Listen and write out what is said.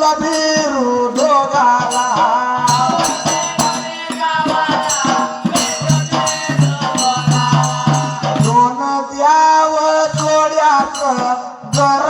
गावाला बिरू दोघाला. दोन द्याव थोड्याच जरा